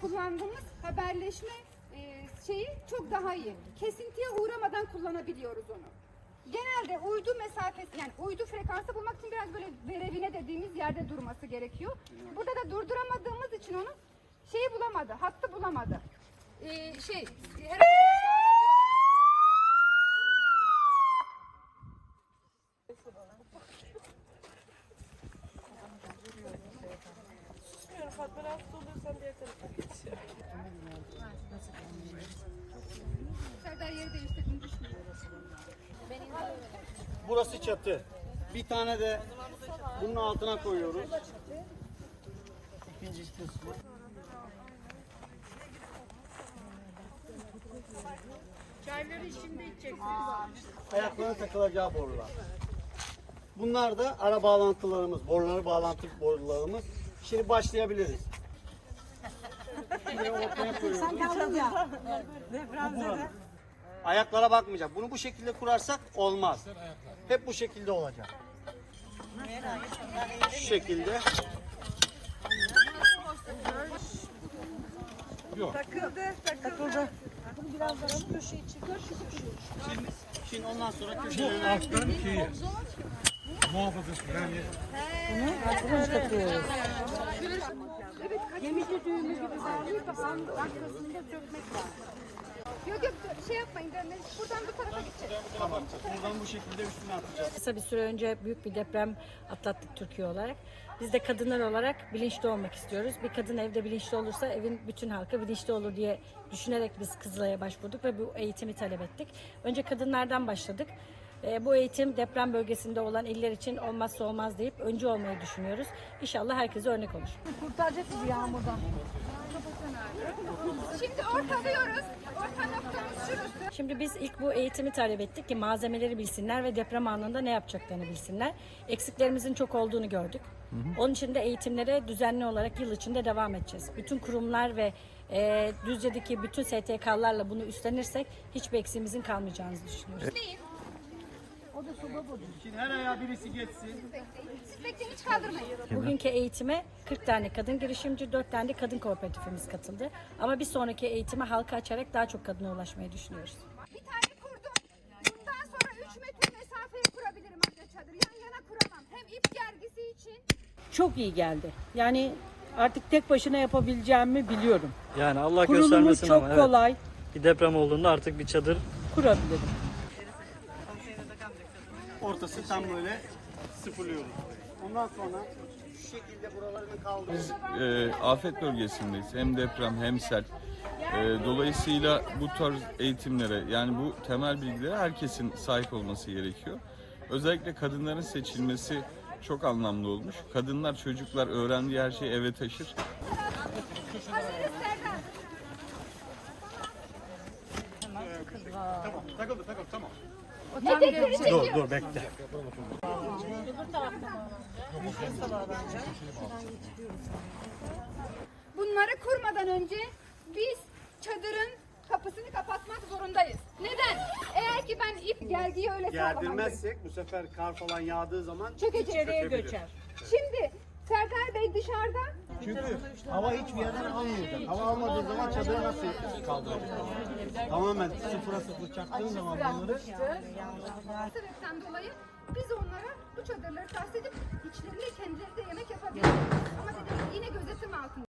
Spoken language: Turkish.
kullandığımız haberleşme e, şeyi çok daha iyi. Kesintiye uğramadan kullanabiliyoruz onu. Genelde uydu mesafesi yani uydu frekansı bulmak için biraz böyle verevine dediğimiz yerde durması gerekiyor. Burada da durduramadığımız için onu şeyi bulamadı, hattı bulamadı. Ee, şey herhalde Susmuyorum Fatma rahatsız olursan diğer tarafa Burası çatı. Bir tane de bunun altına koyuyoruz. İkinci kısmı. Çayları şimdi içeceksiniz. Ayaklarına takılacağı borular. Bunlar da ara bağlantılarımız, boruları bağlantı borularımız. Şimdi başlayabiliriz. Şuraya ortaya koyuyoruz. Bu buranın. Ayaklara bakmayacak. Bunu bu şekilde kurarsak olmaz. Hep bu şekilde olacak. Şu şekilde. Takıldı, takıldı. Şimdi, şimdi ondan sonra köşelerini Alttan şeyi. Muhafazası yani Gemici düğümü gibi bağlayıp da arkasında sökmek lazım. Yok yok şey yapmayın dönmeyin. Buradan bu tarafa gideceğiz. Tamam. Buradan bu şekilde üstüne atacağız. Kısa bir süre önce büyük bir deprem atlattık Türkiye olarak. Biz de kadınlar olarak bilinçli olmak istiyoruz. Bir kadın evde bilinçli olursa evin bütün halkı bilinçli olur diye düşünerek biz Kızılay'a başvurduk ve bu eğitimi talep ettik. Önce kadınlardan başladık. Ee, bu eğitim deprem bölgesinde olan iller için olmazsa olmaz deyip öncü olmayı düşünüyoruz. İnşallah herkese örnek olur. Şimdi ortalıyoruz. Orta noktamız şurası. Şimdi biz ilk bu eğitimi talep ettik ki malzemeleri bilsinler ve deprem anında ne yapacaklarını bilsinler. Eksiklerimizin çok olduğunu gördük. Onun için de eğitimlere düzenli olarak yıl içinde devam edeceğiz. Bütün kurumlar ve e, Düzce'deki bütün STK'larla bunu üstlenirsek hiçbir eksiğimizin kalmayacağını düşünüyoruz. Şimdi her ayağa birisi geçsin. Siz bekleyin hiç kaldırmayın. Bugünkü eğitime 40 tane kadın girişimci, 4 tane de kadın kooperatifimiz katıldı. Ama bir sonraki eğitime halka açarak daha çok kadına ulaşmayı düşünüyoruz. Bir tane kurdum. Bundan sonra 3 metre mesafeye kurabilirim anca çadır. Yan yana kuramam. Hem ip gergisi için çok iyi geldi. Yani artık tek başına yapabileceğimi biliyorum. Yani Allah Kurulumu göstermesin çok ama evet. kolay Bir deprem olduğunda artık bir çadır kurabilirim. Ortası tam böyle sıfırlıyoruz. Ondan sonra şu şekilde buralarını kaldırıyoruz. e, afet bölgesindeyiz. Hem deprem hem sel. E, dolayısıyla bu tarz eğitimlere yani bu temel bilgilere herkesin sahip olması gerekiyor. Özellikle kadınların seçilmesi çok anlamlı olmuş. Kadınlar, çocuklar öğrendiği her şeyi eve taşır. Tamam, takıldı takıldı tamam. Etekleri çekiyor. Dur dur bekle. Bunları kurmadan önce biz çadırın kapısını kapatmak zorundayız. Neden? Eğer ki ben ip gergiyi öyle sağlamam. Gerdirmezsek bu sefer kar falan yağdığı zaman Çökecek. İçeriye göçer. Şimdi Serdar Bey dışarıda çünkü hava hiçbir yerden almayacak. Hava almadığı zaman çadırı nasıl kaldıracak? Tamamen sıfıra sıfır çaktığın zaman bunları sebepten dolayı biz onlara bu çadırları tahsis edip içlerinde kendileri de yemek yapabiliriz. Ama gibi yine gözetim altında.